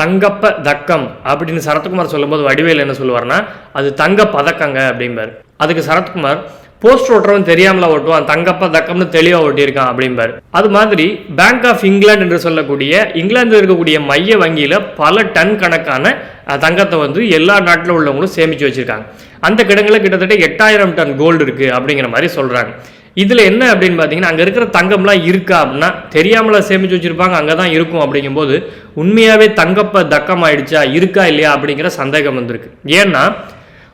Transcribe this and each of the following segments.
தங்கப்ப தக்கம் அப்படின்னு சரத்குமார் சொல்லும்போது வடிவேல் என்ன சொல்லுவார்னா அது தங்க பதக்கங்க அப்படிம்பார். அதுக்கு சரத்குமார் போஸ்ட் ஓட்டுறவன் தெரியாமல ஓட்டுவான் தங்கப்ப தக்கம்னு தெளிவாக ஓட்டியிருக்கான் அப்படிம்பார். அது மாதிரி பேங்க் ஆஃப் இங்கிலாந்து என்று சொல்லக்கூடிய இங்கிலாந்தில் இருக்கக்கூடிய மைய வங்கியில் பல டன் கணக்கான தங்கத்தை வந்து எல்லா நாட்டில் உள்ளவங்களும் சேமித்து வச்சுருக்காங்க. அந்த கிடங்குல கிட்டத்தட்ட எட்டாயிரம் டன் கோல்டு இருக்குது அப்படிங்கிற மாதிரி சொல்கிறாங்க இதில் என்ன அப்படின்னு பார்த்தீங்கன்னா அங்கே இருக்கிற தங்கம்லாம் இருக்கா அப்படின்னா தெரியாமல சேமித்து வச்சுருப்பாங்க அங்கே தான் இருக்கும் அப்படிங்கும்போது உண்மையாகவே தங்கப்ப தக்கம் ஆயிடுச்சா இருக்கா இல்லையா அப்படிங்கிற சந்தேகம் வந்திருக்கு. ஏன்னா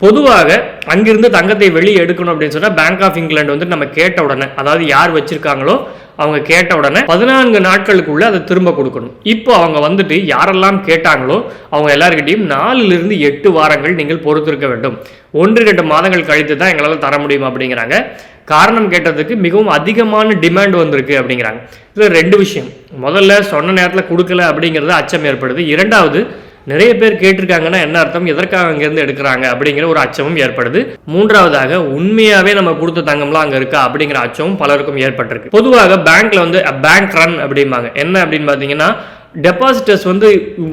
பொதுவாக அங்கிருந்து தங்கத்தை வெளியே எடுக்கணும் அப்படின்னு சொன்னால் பேங்க் ஆஃப் இங்கிலாந்து வந்து நம்ம கேட்ட உடனே அதாவது யார் வச்சிருக்காங்களோ அவங்க கேட்ட உடனே பதினான்கு நாட்களுக்குள்ள அதை திரும்ப கொடுக்கணும். இப்போ அவங்க வந்துட்டு யாரெல்லாம் கேட்டாங்களோ அவங்க எல்லாருக்கிட்டையும் நாலுலேருந்து எட்டு வாரங்கள் நீங்கள் பொறுத்திருக்க வேண்டும். ஒன்று ரெண்டு மாதங்கள் கழித்து தான் எங்களால் தர முடியும் அப்படிங்கிறாங்க. காரணம் கேட்டதுக்கு மிகவும் அதிகமான டிமாண்ட் வந்திருக்கு அப்படிங்கிறாங்க. இதில் ரெண்டு விஷயம். முதல்ல சொன்ன நேரத்தில் கொடுக்கல அப்படிங்கிறது அச்சம் ஏற்படுது. இரண்டாவது நிறைய பேர் கேட்டிருக்காங்கன்னா என்ன அர்த்தம்? எதற்காக அங்கேருந்து எடுக்கிறாங்க அப்படிங்கிற ஒரு அச்சமும் ஏற்படுது. மூன்றாவதாக உண்மையாகவே நம்ம கொடுத்த தங்கம்லாம் அங்கே இருக்கா அப்படிங்கிற அச்சமும் பலருக்கும் ஏற்பட்டிருக்கு. பொதுவாக பேங்க்ல வந்து பேங்க் ரன் அப்படிம்பாங்க. என்ன அப்படின்னு பார்த்தீங்கன்னா டெபாசிட்டர்ஸ் வந்து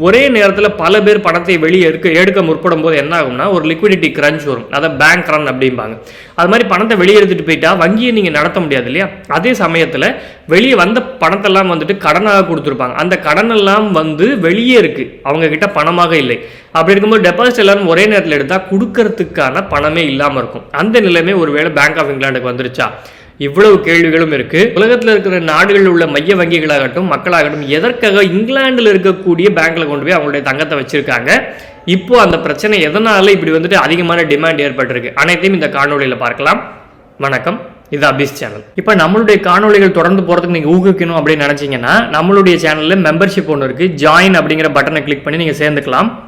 ஒரே நேரத்தில் பல பேர் பணத்தை வெளியே எடுக்க எடுக்க முற்படும் போது என்ன ஆகும்னா ஒரு லிக்விடிட்டி கிரன்ச் வரும். அதை பேங்க் ரன் அப்படிம்பாங்க. அது மாதிரி பணத்தை வெளியே எடுத்துட்டு போயிட்டா வங்கியை நீங்கள் நடத்த முடியாது இல்லையா? அதே சமயத்தில் வெளியே வந்த பணத்தெல்லாம் வந்துட்டு கடனாக கொடுத்துருப்பாங்க. அந்த கடனெல்லாம் வந்து வெளியே இருக்குது அவங்க கிட்ட பணமாக இல்லை. அப்படி இருக்கும்போது டெபாசிட் எல்லாரும் ஒரே நேரத்தில் எடுத்தால் கொடுக்கறதுக்கான பணமே இல்லாமல் இருக்கும். அந்த நிலைமை ஒருவேளை பேங்க் ஆஃப் இங்கிலாந்துக்கு வந்துருச்சா? இவ்வளவு கேள்விகளும் இருக்கு. உலகத்தில் இருக்கிற நாடுகளில் உள்ள மைய வங்கிகளாகட்டும் மக்களாகட்டும் எதற்காக இங்கிலாந்தில் இருக்கக்கூடிய பேங்க்ல கொண்டு போய் அவங்களுடைய தங்கத்தை வச்சிருக்காங்க? இப்போ அந்த பிரச்சனை எதனால இப்படி வந்துட்டு அதிகமான டிமாண்ட் ஏற்பட்டிருக்கு? அனைத்தையும் இந்த காணொலியில் பார்க்கலாம். வணக்கம். இது அபிஸ் சேனல். இப்போ நம்மளுடைய காணொளிகள் தொடர்ந்து போகிறதுக்கு நீங்கள் ஊக்குவிக்கணும் அப்படின்னு நினச்சிங்கன்னா நம்மளுடைய சேனலில் மெம்பர்ஷிப் ஒன்று இருக்குது ஜாயின் அப்படிங்கிற பட்டனை கிளிக் பண்ணி நீங்கள் சேர்ந்துக்கலாம்.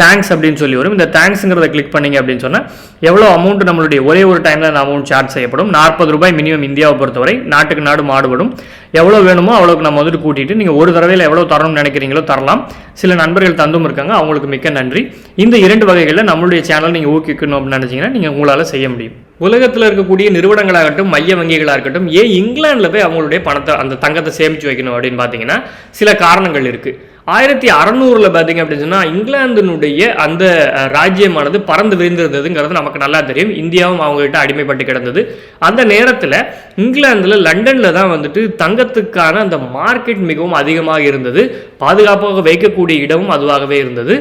தேங்க்ஸ் அப்படின்னு சொல்லி வரும். இந்த தேங்க்ஸுங்கிறத கிளிக் பண்ணீங்க அப்படின்னு சொன்னால் எவ்வளோ அமௌண்ட் நம்மளுடைய ஒரே ஒரு டைமில் அந்த அமௌண்ட் சார்ஜ் செய்யப்படும். நாற்பது ரூபாய் மினிமம் இந்தியாவை பொறுத்தவரை நாட்டுக்கு நாடு மாடுபடும் எவ்வளோ வேணுமோ அவ்வளோக்கு நம்ம வந்துட்டு கூட்டிட்டு நீங்கள் ஒரு தடவையில் எவ்வளோ தரணும்னு நினைக்கிறீங்களோ தரலாம். சில நண்பர்கள் தந்தும் இருக்காங்க அவங்களுக்கு மிக்க நன்றி. இந்த இரண்டு வகைகளில் நம்மளுடைய சேனல் நீங்கள் ஊக்கிக்கணும் அப்படின்னு நினச்சிங்கன்னா நீங்கள் உங்களால் செய்ய முடியும். உலகத்தில் இருக்கக்கூடிய நிறுவனங்களாகட்டும் மைய வங்கிகளாக இருக்கட்டும் ஏன் இங்கிலாந்தில் போய் அவங்களுடைய பணத்தை அந்த தங்கத்தை சேமித்து வைக்கணும் அப்படின்னு பார்த்தீங்கன்னா சில காரணங்கள் இருக்குது ஆயிரத்தி அறநூறில் பார்த்தீங்க அப்படின்னு சொன்னால் இங்கிலாந்தினுடைய அந்த ராஜ்யமானது பறந்து விரிந்திருந்ததுங்கிறது நமக்கு நல்லா தெரியும். இந்தியாவும் அவங்ககிட்ட அடிமைப்பட்டு கிடந்தது. அந்த நேரத்தில் இங்கிலாந்தில் லண்டனில் தான் வந்துட்டு தங்கத்துக்கான அந்த மார்க்கெட் மிகவும் அதிகமாக இருந்தது. பாதுகாப்பாக வைக்கக்கூடிய இடமும் அதுவாகவே இருந்தது.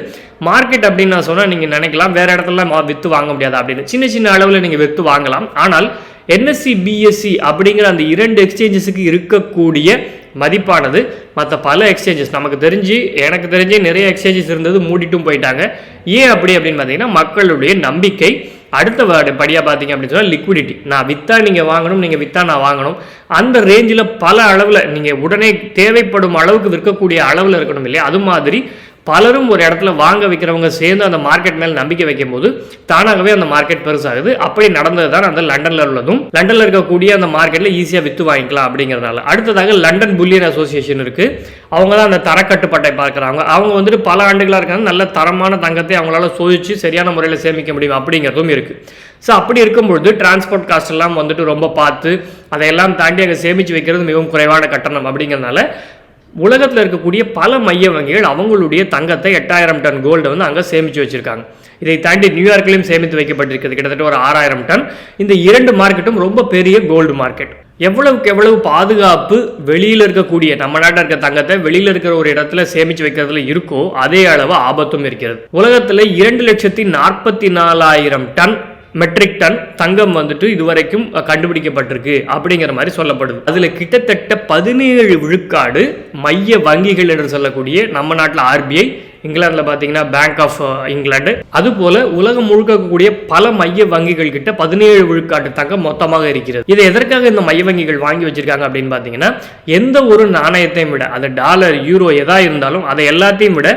மார்க்கெட் அப்படின்னு நான் சொன்னால் நீங்கள் நினைக்கலாம் வேறு இடத்துல விற்று வாங்க முடியாது அப்படின்னு. சின்ன சின்ன அளவில் நீங்கள் விற்று வாங்கலாம். ஆனால் என்எஸ்சி பிஎஸ்சி அப்படிங்கிற அந்த இரண்டு எக்ஸ்சேஞ்சஸுக்கு இருக்கக்கூடிய மதிப்பானது. மற்ற பல எக்ஸ்சேஞ்சஸ் நமக்கு தெரிஞ்சு எனக்கு தெரிஞ்சு நிறைய எக்ஸ்சேஞ்சஸ் இருந்தது மூடிட்டும் போயிட்டாங்க. ஏன் அப்படி அப்படின்னு பார்த்தீங்கன்னா மக்களுடைய நம்பிக்கை. அடுத்த படியாக பார்த்தீங்க அப்படின்னு சொன்னால் லிக்விடிட்டி நான் வித்தா நீங்கள் வாங்கணும் நீங்கள் வித்தா நான் வாங்கணும். அந்த ரேஞ்சில் பல அளவில் நீங்கள் உடனே தேவைப்படும் அளவுக்கு விற்கக்கூடிய அளவில் இருக்கணும் இல்லையா? அது மாதிரி பலரும் ஒரு இடத்துல வாங்க வைக்கிறவங்க சேர்ந்து அந்த மார்க்கெட் மேலே நம்பிக்கை வைக்கும் போது தானாகவே அந்த மார்க்கெட் பெருசாகுது. அப்படி நடந்தது தான் அந்த லண்டன்ல உள்ளதும். லண்டன்ல இருக்கக்கூடிய அந்த மார்க்கெட்ல ஈஸியா வித்து வாங்கிக்கலாம் அப்படிங்கிறதுனால. அடுத்ததாக லண்டன் புல்லியன் அசோசியேஷன் இருக்கு. அவங்க தான் அந்த தரக்கட்டுப்பாட்டை பார்க்குறாங்க. அவங்க வந்துட்டு பல ஆண்டுகளாக இருக்காங்க. நல்ல தரமான தங்கத்தை அவங்களால சோதிச்சு சரியான முறையில் சேமிக்க முடியும் அப்படிங்கிறதும் இருக்கு. ஸோ அப்படி இருக்கும்பொழுது டிரான்ஸ்போர்ட் காஸ்ட் எல்லாம் வந்துட்டு ரொம்ப பார்த்து அதையெல்லாம் தாண்டி அங்கே சேமிச்சு வைக்கிறது மிகவும் குறைவான கட்டணம் அப்படிங்கிறதுனால உலகத்தில் இருக்கக்கூடிய பல மைய வங்கிகள் அவங்களுடைய தங்கத்தை எட்டாயிரம் டன் கோல்டு வந்து அங்கே சேமித்து வச்சுருக்காங்க. இதை தாண்டி நியூயார்க்லையும் சேமித்து வைக்கப்பட்டிருக்கிறது. கிட்டத்தட்ட ஒரு ஆறாயிரம் டன். இந்த இரண்டு மார்க்கெட்டும் ரொம்ப பெரிய கோல்டு மார்க்கெட் எவ்வளவுக்கு எவ்வளவு பாதுகாப்பு வெளியில் இருக்கக்கூடிய நம்ம நாட்டில் இருக்க தங்கத்தை வெளியில் இருக்கிற ஒரு இடத்துல சேமித்து வைக்கிறதுல இருக்கோ அதே அளவு ஆபத்தும் இருக்கிறது. உலகத்தில் இரண்டு லட்சத்தி நாற்பத்தி நாலாயிரம் டன் மெட்ரிக் டன் தங்கம் வந்துட்டு இதுவரைக்கும் கண்டுபிடிக்கப்பட்டிருக்கு அப்படிங்கிற மாதிரி சொல்லப்படுது. அதில் கிட்டத்தட்ட பதினேழு விழுக்காடு மைய வங்கிகள் என்று சொல்லக்கூடிய நம்ம நாட்டில் ஆர்பிஐ இங்கிலாந்தில் பார்த்தீங்கன்னா பேங்க் ஆஃப் இங்கிலாந்து அது போல உலகம் முழுக்கக்கூடிய பல மைய வங்கிகள் கிட்ட பதினேழு விழுக்காட்டு தங்கம் மொத்தமாக இருக்கிறது. இதை எதற்காக இந்த மைய வங்கிகள் வாங்கி வச்சிருக்காங்க அப்படின்னு பார்த்தீங்கன்னா எந்த ஒரு நாணயத்தையும் விட அது டாலர் யூரோ எதா இருந்தாலும் அதை எல்லாத்தையும் விட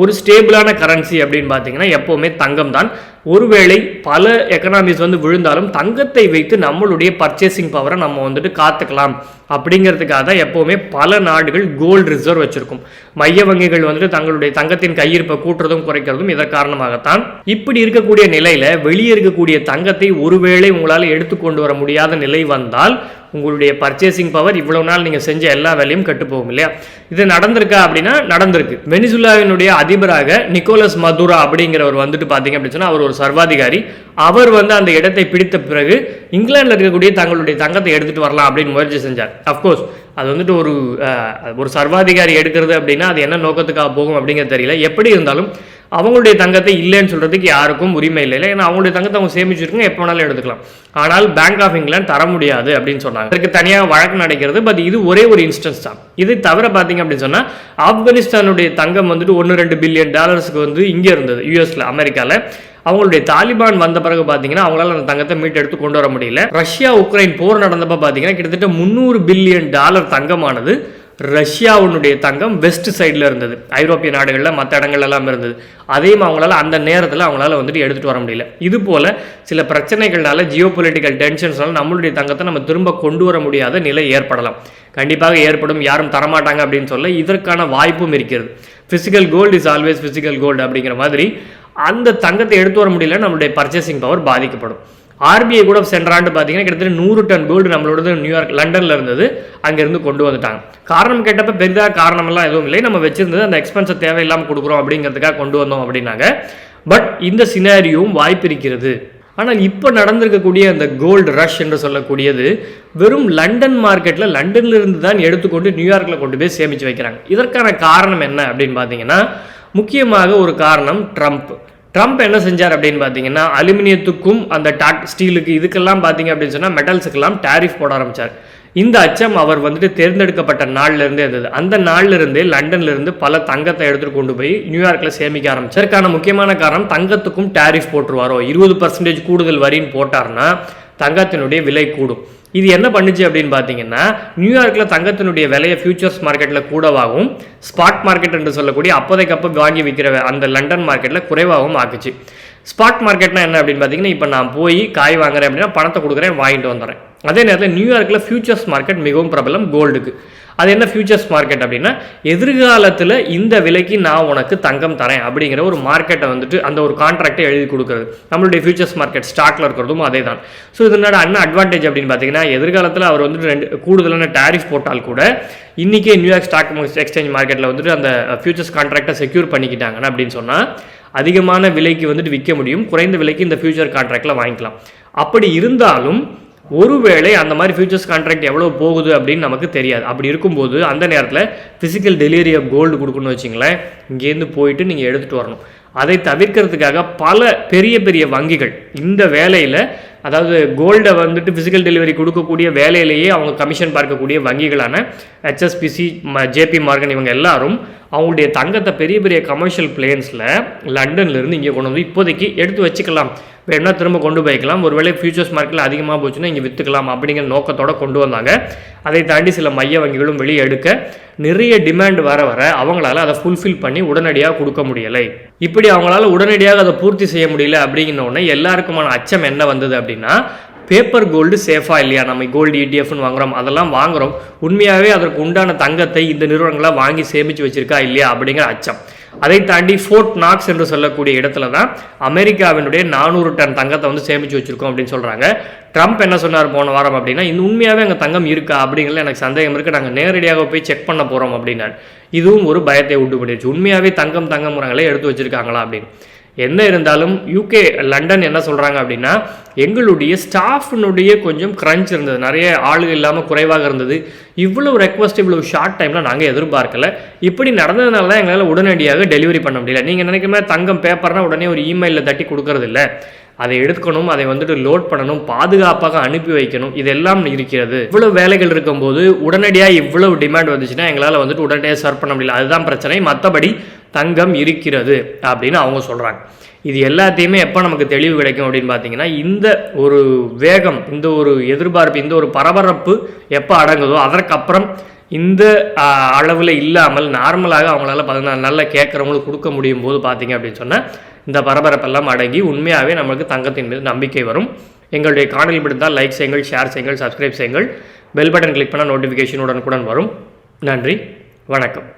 ஒரு ஸ்டேபிளான கரன்சி அப்படின்னு பார்த்தீங்கன்னா எப்போவுமே தங்கம் தான். ஒருவேளை பல எக்கனாமிஸ் வந்து விழுந்தாலும் தங்கத்தை வைத்து நம்மளுடைய பர்ச்சேசிங் பவரை நம்ம வந்துட்டு காத்துக்கலாம். அப்படிங்கிறதுக்காக தான் எப்போவுமே பல நாடுகள் கோல்டு ரிசர்வ் வச்சிருக்கும். மைய வங்கிகள் வந்துட்டு தங்களுடைய தங்கத்தின் கையிருப்பை கூட்டுறதும் குறைக்கிறதும் இதன் காரணமாகத்தான் இப்படி இருக்கக்கூடிய நிலையில வெளியே இருக்கக்கூடிய தங்கத்தை ஒருவேளை உங்களால் எடுத்துக்கொண்டு வர முடியாத நிலை வந்தால் உங்களுடைய பர்ச்சேசிங் பவர் இவ்வளோ நாள் நீங்கள் செஞ்ச எல்லா வேலையும் கட்டுப்போகும் இல்லையா? இது நடந்திருக்கா அப்படின்னா நடந்திருக்கு. வெனிசுலாவினுடைய அதிபராக நிக்கோலஸ் மதுரா அப்படிங்கிறவர் வந்துட்டு பார்த்தீங்க அப்படின்னு சொன்னால் அவர் ஒரு சர்வாதிகாரி. அவர் வந்து அந்த இடத்தை பிடித்த பிறகு இங்கிலாந்தில் இருக்கக்கூடிய தங்களுடைய தங்கத்தை எடுத்துகிட்டு வரலாம் அப்படின்னு முயற்சி செஞ்சார். அஃப்கோர்ஸ் அது வந்துட்டு ஒரு ஒரு சர்வாதிகாரி எடுக்கிறது அப்படின்னா அது என்ன நோக்கத்துக்காக போகும் அப்படிங்கிறது தெரியல. எப்படி இருந்தாலும் அவங்களுடைய தங்கத்தை இல்லைன்னு சொல்கிறதுக்கு யாருக்கும் உரிமை இல்லை. இல்லை ஏன்னா அவங்களுடைய தங்கத்தை அவங்க சேமிச்சிருக்காங்க எப்போ வேணாலும் எடுத்துக்கலாம். ஆனால் பேங்க் ஆஃப் இங்கிலாந்து தர முடியாது அப்படின்னு சொன்னாங்க. இதற்கு தனியாக வழக்கு நடக்கிறது பட் இது ஒரே ஒரு இன்ஸ்டன்ஸ் தான். இது தவிர பார்த்தீங்க அப்படின்னு சொன்னால் ஆப்கானிஸ்தானுடைய தங்கம் வந்துட்டு ஒன்று ரெண்டு பில்லியன் டாலர்ஸ்க்கு வந்து இங்கே இருந்தது யூஎஸில் அமெரிக்காவில் அவங்களுடைய தாலிபான் வந்த பிறகு பார்த்தீங்கன்னா அவங்களால அந்த தங்கத்தை மீட்டெடுத்து கொண்டு வர முடியல. ரஷ்யா உக்ரைன் போர் நடந்தப்ப பார்த்தீங்கன்னா கிட்டத்தட்ட முந்நூறு பில்லியன் டாலர் தங்கமானது ரஷ்யாவுடைய தங்கம் வெஸ்ட் சைடில் இருந்தது. ஐரோப்பிய நாடுகளில் மற்ற இடங்கள்லாம் எல்லாம் இருந்தது. அதையும் அவங்களால அந்த நேரத்தில் அவங்களால வந்துட்டு எடுத்துகிட்டு வர முடியல. இது போல சில பிரச்சனைகள்னால ஜியோ பொலிட்டிக்கல் டென்ஷன்ஸ்னால நம்மளுடைய தங்கத்தை நம்ம திரும்ப கொண்டு வர முடியாத நிலை ஏற்படலாம். கண்டிப்பாக ஏற்படும் யாரும் தரமாட்டாங்க அப்படின்னு சொல்ல இதற்கான வாய்ப்பும் இருக்கிறது. Physical gold is always physical gold அப்படிங்கிற மாதிரி அந்த தங்கத்தை எடுத்து வர முடியல நம்மளுடைய பர்ச்சேசிங் பவர் பாதிக்கப்படும். ஆர்பிஐ கூட சென்ற ஆண்டு பார்த்தீங்கன்னா கிட்டத்தட்ட நூறு டன் கோல்டு நம்மளோடது நியூயார்க் லண்டனில் இருந்தது. அங்கேருந்து கொண்டு வந்துட்டாங்க. காரணம் கேட்டப்போ பெரிதாக காரணமெல்லாம் எதுவும் இல்லை. நம்ம வச்சிருந்தது அந்த எக்ஸ்பென்ஸை தேவையில்லாமல் கொடுக்குறோம் அப்படிங்கிறதுக்காக கொண்டு வந்தோம் அப்படின்னாங்க. பட் இந்த சினாரியும் வாய்ப்பு இருக்கிறது. ஆனால் இப்போ நடந்திருக்கக்கூடிய அந்த கோல்டு ரஷ் என்று சொல்லக்கூடியது வெறும் லண்டன் மார்க்கெட்டில் லண்டன்லேருந்து தான் எடுத்துக்கொண்டு நியூயார்க்கில் கொண்டு போய் சேமித்து வைக்கிறாங்க. இதற்கான காரணம் என்ன அப்படின்னு பார்த்தீங்கன்னா முக்கியமாக ஒரு காரணம் ட்ரம்ப் ட்ரம்ப் என்ன செஞ்சார் அப்படின்னு பார்த்தீங்கன்னா அலுமினியத்துக்கும் அந்த டாட் ஸ்டீலுக்கு இதுக்கெல்லாம் பார்த்தீங்க அப்படின்னு சொன்னால் மெட்டல்ஸுக்கெல்லாம் டேரிஃப் போட ஆரம்பிச்சார். இந்த அச்சம் அவர் வந்துட்டு தேர்ந்தெடுக்கப்பட்ட நாள்லேருந்தே இருந்தது. அந்த நாள்லேருந்தே லண்டன்லேருந்து பல தங்கத்தை எடுத்துகிட்டு கொண்டு போய் நியூயார்க்கில் சேமிக்க ஆரம்பிச்சார். முக்கியமான காரணம் தங்கத்துக்கும் டேரிஃப் போட்டுருவாரோ? இருபது பர்சன்டேஜ் கூடுதல் வரின்னு போட்டார்னா தங்கத்தினுடைய விலை கூடும். இது என்ன பண்ணுச்சு அப்படின்னு பார்த்தீங்கன்னா நியூயார்க்கில் தங்கத்தினுடைய விலையை ஃபியூச்சர்ஸ் மார்க்கெட்டில் கூடவாகவும் ஸ்பாட் மார்க்கெட் என்று சொல்லக்கூடிய அப்போதைக்கு அப்போ வாங்கி விற்கிற அந்த லண்டன் மார்க்கெட்டில் குறைவாகவும் ஆக்குச்சு. ஸ்பாட் மார்க்கெட்னா என்ன அப்படின்னு பார்த்தீங்கன்னா இப்போ நான் போய் காய் வாங்குறேன் அப்படின்னா பணத்தை கொடுக்குறேன் வாங்கிட்டு வந்துடுறேன். அதே நேரத்தில் நியூயார்க்கில் ஃபியூச்சர்ஸ் மார்க்கெட் மிகவும் பிரபலம் கோல்டுக்கு அது என்ன ஃபியூச்சர்ஸ் மார்க்கெட் அப்படின்னா எதிர்காலத்தில் இந்த விலைக்கு நான் உனக்கு தங்கம் தரேன் அப்படிங்கிற ஒரு மார்க்கெட்டை வந்துட்டு அந்த ஒரு கான்ட்ராக்டை எழுதி கொடுக்குறது. நம்மளுடைய ஃபியூச்சர்ஸ் மார்க்கெட் ஸ்டாக்ல இருக்கிறதும் அதே தான் ஸோ இதனோட அண்ணா அட்வான்டேஜ் அப்படின்னு பார்த்தீங்கன்னா எதிர்காலத்தில் அவர் வந்துட்டு ரெண்டு கூடுதலான டேரிஃப் போட்டால் கூட இன்றைக்கே நியூயார்க் ஸ்டாக் எக்ஸ்சேஞ்ச் மார்க்கெட்டில் வந்துட்டு அந்த ஃபியூச்சர்ஸ் கான்ட்ராக்டை செக்யூர் பண்ணிக்கிட்டாங்கன்னா அப்படின்னு சொன்னால் அதிகமான விலைக்கு வந்துட்டு விற்க முடியும். குறைந்த விலைக்கு இந்த ஃபியூச்சர் கான்ட்ராக்டில் வாங்கிக்கலாம். அப்படி இருந்தாலும் ஒருவேளை அந்த மாதிரி ஃபியூச்சர்ஸ் கான்ட்ராக்ட் எவ்வளோ போகுது அப்படின்னு நமக்கு தெரியாது. அப்படி இருக்கும்போது அந்த நேரத்தில் ஃபிசிக்கல் டெலிவரி ஆஃப் கோல்டு கொடுக்கணும்னு வச்சிங்களேன் இங்கேருந்து போயிட்டு நீங்கள் எடுத்துகிட்டு வரணும். அதை தவிர்க்கிறதுக்காக பல பெரிய பெரிய வங்கிகள் இந்த வேலையில் அதாவது கோல்டை வந்துட்டு ஃபிசிக்கல் டெலிவரி கொடுக்கக்கூடிய வேலையிலேயே அவங்க கமிஷன் பார்க்கக்கூடிய வங்கிகளான ஹெச்எஸ்பிசி ஜேபி மார்கன் இவங்க எல்லாரும் அவங்களுடைய தங்கத்தை பெரிய பெரிய கமர்ஷியல் பிளேன்ஸில் லண்டன்லேருந்து இங்கே கொண்டு வந்து இப்போதைக்கு எடுத்து வச்சுக்கலாம். வேணும்னா திரும்ப கொண்டு போய்க்கலாம்? ஒருவேளை ஃபியூச்சர்ஸ் மார்க்கெட்டில் அதிகமாக போச்சுன்னா இங்கே விற்றுக்கலாம் அப்படிங்கிற நோக்கத்தோட கொண்டு வந்தாங்க. அதை தாண்டி சில மைய வங்கிகளும் வெளியே எடுக்க நிறைய டிமாண்ட் வர வர அவங்களால அதை ஃபுல்ஃபில் பண்ணி உடனடியாக கொடுக்க முடியலை. இப்படி அவங்களால உடனடியாக அதை பூர்த்தி செய்ய முடியல அப்படிங்கிற உடனே எல்லாருக்குமான அச்சம் என்ன வந்தது அப்படின்னா பேப்பர் கோல்டு சேஃபாக இல்லையா? நம்ம கோல்டு இடிஎஃப்னு வாங்குறோம் அதெல்லாம் வாங்குறோம். உண்மையாகவே அதற்கு உண்டான தங்கத்தை இந்த நிறுவனங்களாக வாங்கி சேமித்து வச்சுருக்கா இல்லையா அப்படிங்கிற அச்சம். அதை தாண்டி ஃபோர்ட் நாக்ஸ் என்று சொல்லக்கூடிய இடத்துல தான் அமெரிக்காவினுடைய நானூறு டன் தங்கத்தை வந்து சேமித்து வச்சுருக்கோம் அப்படின்னு சொல்கிறாங்க ட்ரம்ப் என்ன சொன்னார் போன வாரம் அப்படின்னா இந்த உண்மையாகவே அங்கே தங்கம் இருக்கா? அப்படிங்கிறதுல எனக்கு சந்தேகம் இருக்குது நாங்கள் நேரடியாக போய் செக் பண்ண போகிறோம் அப்படின்னாரு. இதுவும் ஒரு பயத்தை உண்டு பண்ணிடுச்சு உண்மையாகவே தங்கம் தங்கமுறங்களே எடுத்து வச்சுருக்காங்களா அப்படின்னு. என்ன இருந்தாலும் யூகே லண்டன் என்ன சொல்கிறாங்க அப்படின்னா எங்களுடைய ஸ்டாஃபினுடைய கொஞ்சம் க்ரன்ச் இருந்தது. நிறைய ஆளுகள் இல்லாமல் குறைவாக இருந்தது. இவ்வளோ ரெக்வஸ்ட் இவ்வளோ ஷார்ட் டைமில் நாங்கள் எதிர்பார்க்கல. இப்படி நடந்ததுனால தான் எங்களால் உடனடியாக டெலிவரி பண்ண முடியல. நீங்கள் நினைக்கிற மாதிரி தங்கம் பேப்பர்னால் உடனே ஒரு இமெயிலில் தட்டி கொடுக்கறது இல்லை. அதை எடுக்கணும் அதை வந்துட்டு லோட் பண்ணணும் பாதுகாப்பாக அனுப்பி வைக்கணும். இதெல்லாம் இருக்கிறது. இவ்வளோ வேலைகள் இருக்கும்போது உடனடியாக இவ்வளவு டிமாண்ட் வந்துச்சுன்னா எங்களால் வந்துட்டு உடனடியாக சர்வ் பண்ண முடியல. அதுதான் பிரச்சனை. மற்றபடி தங்கம் இருக்கிறது அப்படின்னு அவங்க சொல்கிறாங்க இது எல்லாத்தையுமே எப்போ நமக்கு தெளிவு கிடைக்கும் அப்படின்னு பார்த்தீங்கன்னா இந்த ஒரு வேகம் இந்த ஒரு எதிர்பார்ப்பு இந்த ஒரு பரபரப்பு எப்போ அடங்குதோ அதற்கப்புறம் இந்த அளவில் இல்லாமல் நார்மலாக அவங்களால பதினாலு நாளில் கேட்குறவங்களுக்கு கொடுக்க முடியும் போது பார்த்தீங்க அப்படின்னு சொன்னால் இந்த பரபரப்பெல்லாம் அடங்கி உண்மையாகவே நம்மளுக்கு தங்கத்தின் மீது நம்பிக்கை வரும். எங்களுடைய காணொலி பிடித்தால் லைக் செய்யுங்கள் ஷேர் செய்யுங்கள் சப்ஸ்கிரைப் செய்யுங்கள். பெல் பட்டன் கிளிக் பண்ணால் நோட்டிஃபிகேஷன் உடனுக்குடன் வரும். நன்றி வணக்கம்.